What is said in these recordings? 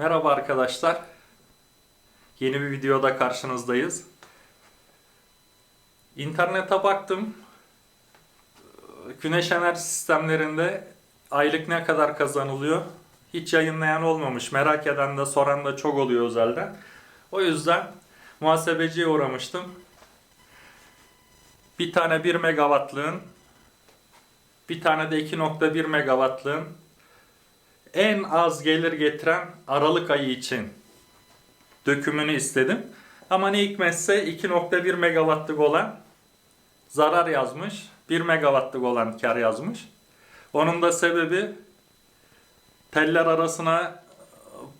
Merhaba arkadaşlar. Yeni bir videoda karşınızdayız. İnternete baktım. Güneş enerji sistemlerinde aylık ne kadar kazanılıyor? Hiç yayınlayan olmamış. Merak eden de soran da çok oluyor özelden. O yüzden muhasebeciye uğramıştım. Bir tane 1 megawattlığın bir tane de 2.1 megawattlığın en az gelir getiren Aralık ayı için dökümünü istedim. Ama ne hikmetse 2.1 megawattlık olan zarar yazmış. 1 megawattlık olan kar yazmış. Onun da sebebi teller arasına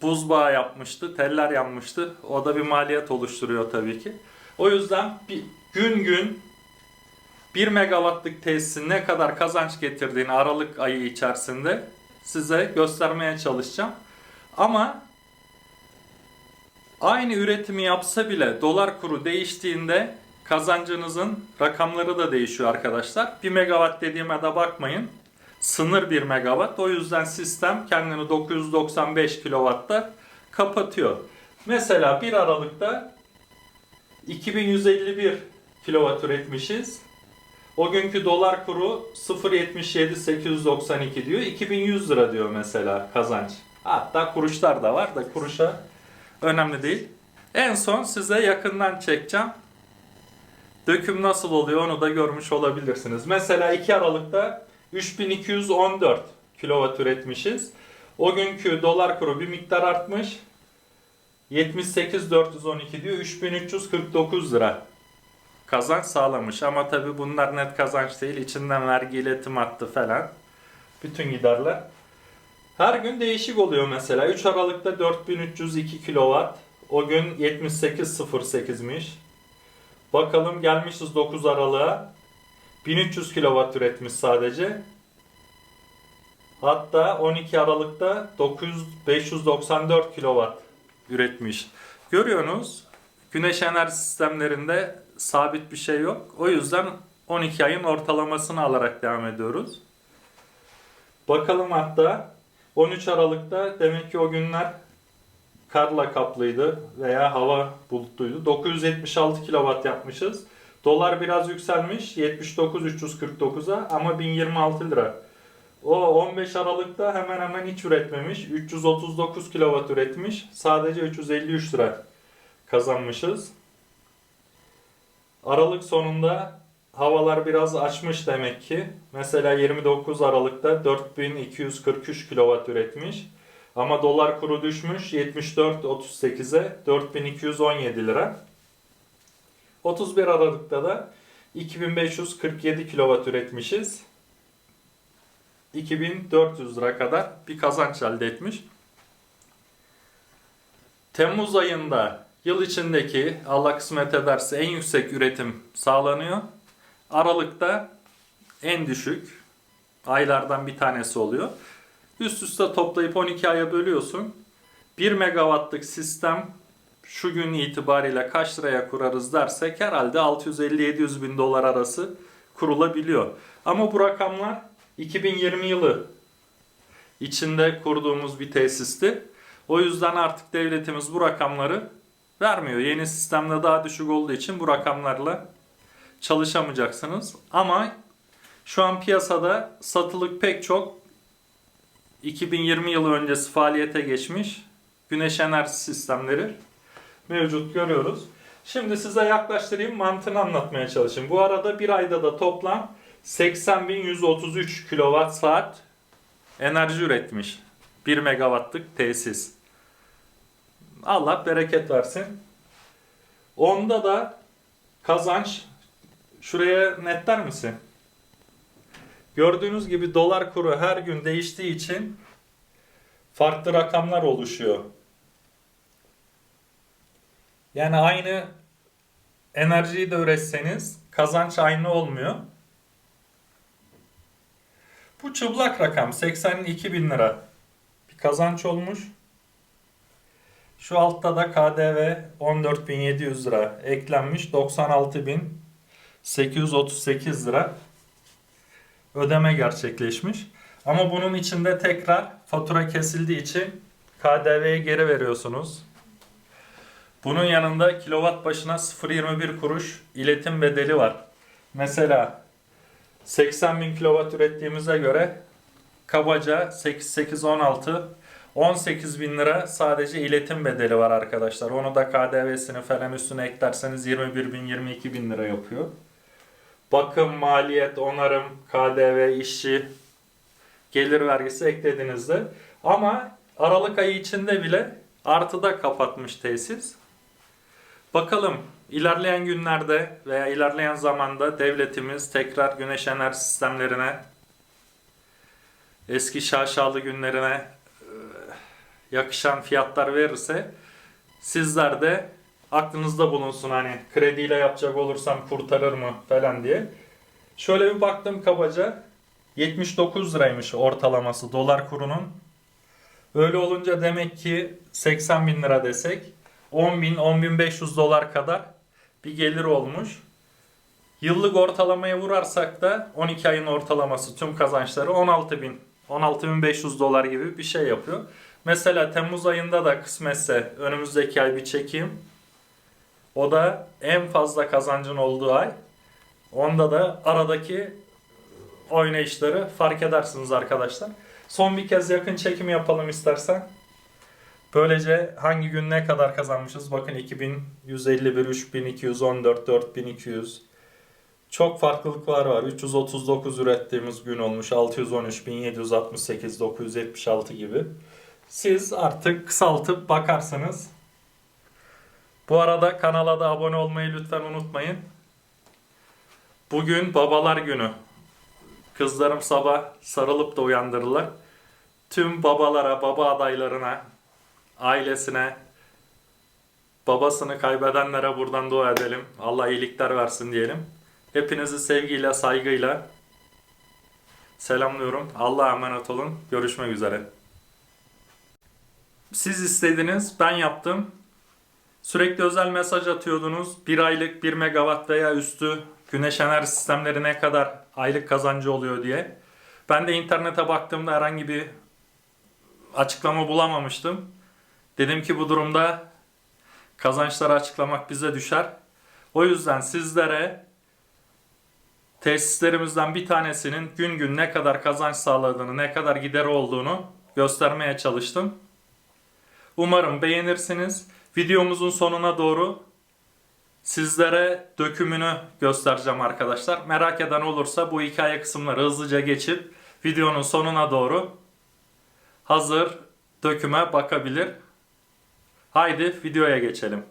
buz bağı yapmıştı. Teller yanmıştı. O da bir maliyet oluşturuyor tabii ki. O yüzden bir gün gün 1 megawattlık tesisin ne kadar kazanç getirdiğini Aralık ayı içerisinde size göstermeye çalışacağım. Ama aynı üretimi yapsa bile dolar kuru değiştiğinde kazancınızın rakamları da değişiyor arkadaşlar. 1 megawatt dediğime de bakmayın. Sınır 1 megawatt. O yüzden sistem kendini 995 kilowattta kapatıyor. Mesela 1 Aralık'ta 2151 kilowatt üretmişiz. O günkü dolar kuru 0.77 892 diyor. 2100 lira diyor mesela kazanç. Hatta kuruşlar da var da kuruşa önemli değil. En son size yakından çekeceğim. Döküm nasıl oluyor onu da görmüş olabilirsiniz. Mesela 2 Aralık'ta 3214 kilowatt üretmişiz. O günkü dolar kuru bir miktar artmış. 78.412 diyor. 3349 lira kazanç sağlamış. Ama tabi bunlar net kazanç değil. İçinden vergi iletim hattı falan. Bütün giderler. Her gün değişik oluyor mesela. 3 Aralık'ta 4302 kW. O gün 78.08'miş. Bakalım gelmişiz 9 Aralık'a. 1300 kW üretmiş sadece. Hatta 12 Aralık'ta 900 594 kW üretmiş. Görüyorsunuz güneş enerji sistemlerinde sabit bir şey yok. O yüzden 12 ayın ortalamasını alarak devam ediyoruz. Bakalım hatta 13 Aralık'ta demek ki o günler karla kaplıydı veya hava bulutluydu. 976 kW yapmışız. Dolar biraz yükselmiş 79.349'a ama 1026 lira. O 15 Aralık'ta hemen hemen hiç üretmemiş. 339 kW üretmiş. Sadece 353 lira kazanmışız. Aralık sonunda havalar biraz açmış demek ki. Mesela 29 Aralık'ta 4243 kW üretmiş. Ama dolar kuru düşmüş 74.38'e 4217 lira. 31 Aralık'ta da 2547 kW üretmişiz. 2400 lira kadar bir kazanç elde etmiş. Temmuz ayında yıl içindeki Allah kısmet ederse en yüksek üretim sağlanıyor. Aralık'ta en düşük aylardan bir tanesi oluyor. Üst üste toplayıp 12 aya bölüyorsun. 1 megawattlık sistem şu gün itibariyle kaç liraya kurarız dersek herhalde 650-700 bin dolar arası kurulabiliyor. Ama bu rakamlar 2020 yılı içinde kurduğumuz bir tesisti. O yüzden artık devletimiz bu rakamları vermiyor. Yeni sistemde daha düşük olduğu için bu rakamlarla çalışamayacaksınız. Ama şu an piyasada satılık pek çok 2020 yılı öncesi faaliyete geçmiş güneş enerji sistemleri mevcut görüyoruz. Şimdi size yaklaştırayım mantığını anlatmaya çalışayım. Bu arada bir ayda da toplam 80.133 kWh enerji üretmiş. 1 megawattlık tesis. Allah bereket versin. Onda da kazanç şuraya netler misin? Gördüğünüz gibi dolar kuru her gün değiştiği için farklı rakamlar oluşuyor. Yani aynı enerjiyi de üretseniz kazanç aynı olmuyor. Bu çıplak rakam 82 bin lira bir kazanç olmuş. Şu altta da KDV 14.700 lira eklenmiş 96.838 lira ödeme gerçekleşmiş. Ama bunun içinde tekrar fatura kesildiği için KDV'yi geri veriyorsunuz. Bunun yanında kilowatt başına 0.21 kuruş iletim bedeli var. Mesela 80 bin kilowatt ürettiğimize göre kabaca 8 8 16 18 bin lira sadece iletim bedeli var arkadaşlar. Onu da KDV'sini falan üstüne eklerseniz 21 bin 22 bin lira yapıyor. Bakım, maliyet, onarım, KDV, işçi, gelir vergisi eklediğinizde ama Aralık ayı içinde bile artıda kapatmış tesis. Bakalım ilerleyen günlerde veya ilerleyen zamanda devletimiz tekrar güneş enerji sistemlerine eski şaşalı günlerine yakışan fiyatlar verirse sizler de aklınızda bulunsun hani krediyle yapacak olursam kurtarır mı falan diye. Şöyle bir baktım kabaca 79 liraymış ortalaması dolar kurunun. Öyle olunca demek ki 80 bin lira desek 10 bin 10 bin 500 dolar kadar bir gelir olmuş. Yıllık ortalamaya vurarsak da 12 ayın ortalaması tüm kazançları 16 bin 16.500 dolar gibi bir şey yapıyor. Mesela Temmuz ayında da kısmetse önümüzdeki ay bir çekeyim. O da en fazla kazancın olduğu ay. Onda da aradaki oynayışları fark edersiniz arkadaşlar. Son bir kez yakın çekim yapalım istersen. Böylece hangi gün ne kadar kazanmışız? Bakın 2151, 3214, 4200. Çok farklılıklar var. 339 ürettiğimiz gün olmuş. 613, 1768, 976 gibi. Siz artık kısaltıp bakarsanız. Bu arada kanala da abone olmayı lütfen unutmayın. Bugün babalar günü. Kızlarım sabah sarılıp da uyandırırlar. Tüm babalara, baba adaylarına, ailesine, babasını kaybedenlere buradan dua edelim. Allah iyilikler versin diyelim. Hepinizi sevgiyle, saygıyla selamlıyorum. Allah'a emanet olun. Görüşmek üzere. Siz istediniz, ben yaptım. Sürekli özel mesaj atıyordunuz. Bir aylık 1 megawatt veya üstü güneş enerji sistemleri ne kadar aylık kazancı oluyor diye. Ben de internete baktığımda herhangi bir açıklama bulamamıştım. Dedim ki bu durumda kazançları açıklamak bize düşer. O yüzden sizlere tesislerimizden bir tanesinin gün gün ne kadar kazanç sağladığını, ne kadar gideri olduğunu göstermeye çalıştım. Umarım beğenirsiniz. Videomuzun sonuna doğru sizlere dökümünü göstereceğim arkadaşlar. Merak eden olursa bu hikaye kısımları hızlıca geçip videonun sonuna doğru hazır döküme bakabilir. Haydi videoya geçelim.